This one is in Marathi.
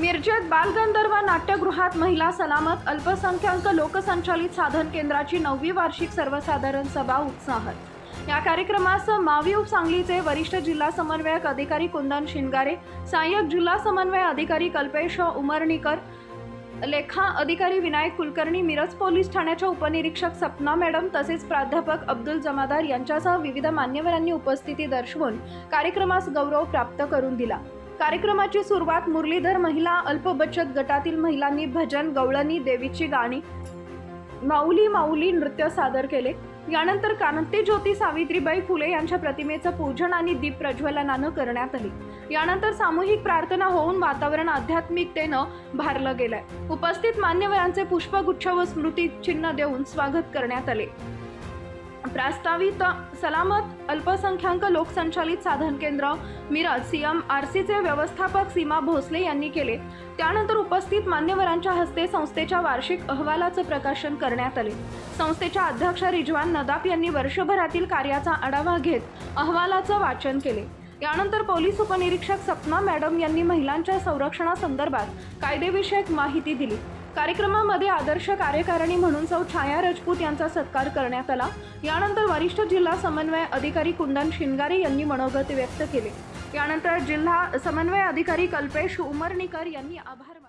मिरजेत बालगंधर्व नाट्यगृहात महिला सलामत अल्पसंख्याक लोकसंचालित साधन केंद्राची नववी वार्षिक सर्वसाधारण सभा उत्साहात. या कार्यक्रमास मावी सांगलीचे वरिष्ठ जिल्हा समन्वयक अधिकारी कुंदन शिंगारे सहाय्यक जिल्हा समन्वय अधिकारी कल्पेश उमरणीकर लेखा अधिकारी विनायक कुलकर्णी मिरज पोलीस ठाण्याच्या उपनिरीक्षक सपना मॅडम तसेच प्राध्यापक अब्दुल जमादार यांच्यासह विविध मान्यवरांनी उपस्थिती दर्शवून कार्यक्रमास गौरव प्राप्त करून दिला. कार्यक्रमाची सुरुवात मुरलीधर महिला अल्प बचत गटातील महिलांनी भजन गवळणी देवीची गाणी माऊली माऊली नृत्य सादर केले. यानंतर क्रांती ज्योती सावित्रीबाई फुले यांच्या प्रतिमेचं पूजन आणि दीप प्रज्वलनानं करण्यात आली. यानंतर सामूहिक प्रार्थना होऊन वातावरण आध्यात्मिकतेनं भारलं गेलंय. उपस्थित मान्यवरांचे पुष्पगुच्छ व स्मृतिचिन्ह देऊन स्वागत करण्यात आले. प्रस्तावित सलामत अल्पसंख्याक लोकसंचालित साधन केंद्र मिरज सीएम आर सीचे व्यवस्थापक सीमा भोसले यांनी केले. त्यानंतर उपस्थित मान्यवरांच्या हस्ते संस्थेच्या वार्षिक अहवालाचं प्रकाशन करण्यात आले. संस्थेच्या अध्यक्ष रिजवान नदाप यांनी वर्षभरातील कार्याचा आढावा घेत अहवालाचं वाचन केले. यानंतर पोलीस उपनिरीक्षक सपना मॅडम यांनी महिलांच्या संरक्षणासंदर्भात कायदेविषयक माहिती दिली. कार्यक्रमामध्ये आदर्श कार्यकारिणी म्हणून सौ छाया राजपूत यांचा सत्कार करण्यात आला. यानंतर वरिष्ठ जिल्हा समन्वय अधिकारी कुंदन शिंगारे यांनी मनोगत व्यक्त केले. यानंतर जिल्हा समन्वय अधिकारी कल्पेश उमरणीकर यांनी आभार मानले.